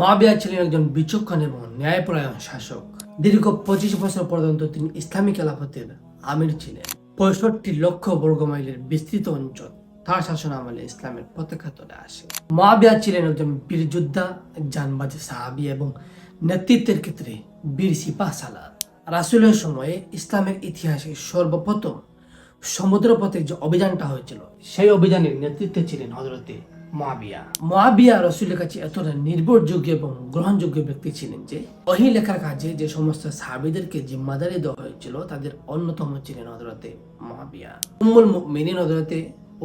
মাবিয়া ছিলেন একজন বিচক্ষণ এবং ন্যায়পরায়ণ শাসক। দীর্ঘ পঁচিশ বছর পর্যন্ত তিনি ইসলামী খেলাফতের আমির ছিলেন। পঁয়ষট্টি লক্ষ বর্গমাইলের বিস্তৃত অঞ্চল, তার শাসন আমলে ইসলামের পতাকা তোলে আসে। মাবিয়া ছিলেন একজন বীর যোদ্ধা, জানবাজ সাহাবি এবং নেতৃত্বের ক্ষেত্রে বীর সিপাহ সালার রাসুলের সময়ে ইসলামের ইতিহাসে সর্বপ্রথম সমুদ্রপথে যে অভিযানটা হয়েছিল, সেই অভিযানের নেতৃত্বে ছিলেন হজরতে মহাবিয়া। রসুলের কাছে এতটা নির্ভরযোগ্য এবং গ্রহণযোগ্য ব্যক্তি ছিলেন যে লেখার কাজে যে সমস্ত সাহাবিদেরকে জিম্মাদারি দেওয়া হয়েছিল, তাদের অন্যতম ছিলেন মহাবিয়া। উম্মুল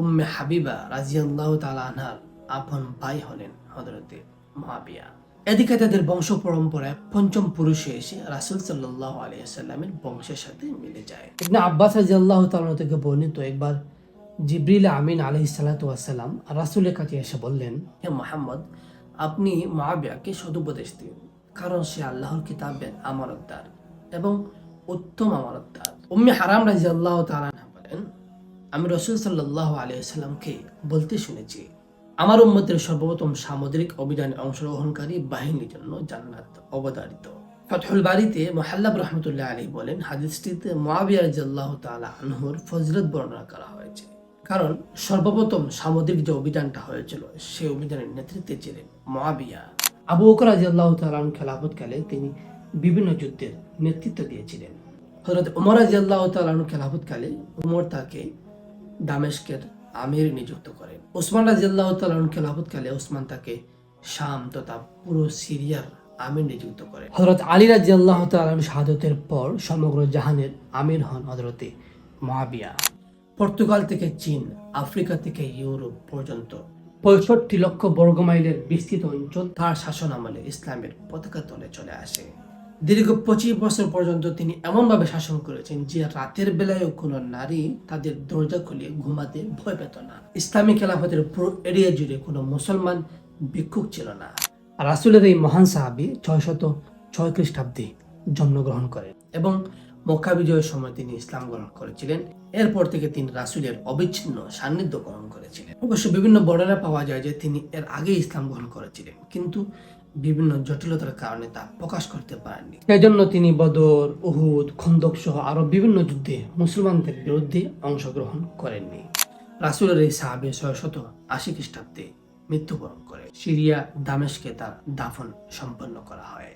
উম্মে হাবিবা রাজিয়াল্লাহ তাআলা আনহার আপন ভাই হলেন হজরতে মহাবিয়া। এদিকে তাদের বংশ পরম্পরায় পঞ্চম পুরুষে এসে রাসুল সাল্লাহ আলিয়াল্লামের বংশের সাথে মিলে যায়। আব্বাস রাজিয়াল্লাহ তাআলা থেকে বর্ণিত একবার জিব্রিল আমিন আলহি সাল্লাম রাসুলের কাছে এসে বললেন, হে মোহাম্মদ, আপনি মহাবিয়াকে সদুপদেশ দিন, কারণ সে আল্লাহর কিতাবের আমানতদার এবং উত্তম আমানতদার। উম্মে হারাম রাজি আল্লাহ বলেন, আমি রসুল সাল্লাহ আলিয়াল্লামকে বলতে শুনেছি, আমার উম্মতের সর্বপ্রথম সামুদ্রিক অভিযানে অংশগ্রহণকারী বাহিনীর জন্য জান্নাত অবতারিত ফতহুল বাড়িতে মোহাল্লাব রহমতুল্লাহ আলী বলেন, হাদিসটিতে মোয়াবিয়া রাজিয়াল্লাহ তাআলা আনহুর ফজরত বর্ণনা করা হয়েছে। কারণ সর্বপ্রথম সামুদ্রিক যে অভিযানটা হয়েছিল, সেই অভিযানের নেতৃত্বে ছিলেন মহাবিয়া আবু বকর রাজিয়াল্লাহ খেলাফতকালে তিনি বিভিন্ন যুদ্ধের নেতৃত্ব দিয়েছিলেন। হযরত উমর রাজিয়াল্লাহ তাআলা খেলাফতকালে উমর তাকে দামেস্কের আমির নিযুক্ত করেন। ওসমান রাজিয়াল্লাহ তাআলা খেলাফতকালে ওসমান তাকে শাম তথা পুরো সিরিয়ার আমির নিযুক্ত করেন। হযরত আলী রাজিয়াল্লাহ তাআলা শাহাদতের পর সমগ্র জাহানের আমির হন হযরতে মহাবিয়া পর্তুগাল থেকে চীন আফ্রিকা থেকে ইউরোপ পর্যন্ত। পঁয়ষট্টি লক্ষ বর্গমাইলের বিস্তৃত অঞ্চল তার শাসন আমলে ইসলামের পতাকা তলে চলে আসে। দীর্ঘ পঁচিশ বছর পর্যন্ত তিনি এমনভাবে শাসন করেছেন যে রাতের বেলায়ও কোনো নারী তাদের দরজা খুলে ঘুমাতে ভয় পেত না। ইসলামী খেলাফতের পুরো এরিয়া জুড়ে কোনো মুসলমান ভিক্ষুক ছিল না। রাসুলের এই মহান সাহাবি ছয়শত ছয় খ্রিস্টাব্দে জন্মগ্রহণ করেন এবং মক্কা বিজয়ের সময় তিনি ইসলাম গ্রহণ করেছিলেন। এরপর থেকে তিনি রাসুলের অবিচ্ছিন্ন সান্নিধ্য গ্রহণ করেছিলেন। অবশ্য বিভিন্ন বর্ণনা পাওয়া যায় যে তিনি এর আগে ইসলাম গ্রহণ করেছিলেন, কিন্তু বিভিন্ন জটিলতার কারণে তা প্রকাশ করতে পারেননি। সেই জন্য তিনি বদর, উহুদ, খন্দক সহ আরও বিভিন্ন যুদ্ধে মুসলমানদের বিরুদ্ধে অংশগ্রহণ করেননি। রাসুলের এই সাহাবে ছয়শত আশি খ্রিস্টাব্দে মৃত্যুবরণ করে। সিরিয়া দামেশকে তার দাফন সম্পন্ন করা হয়।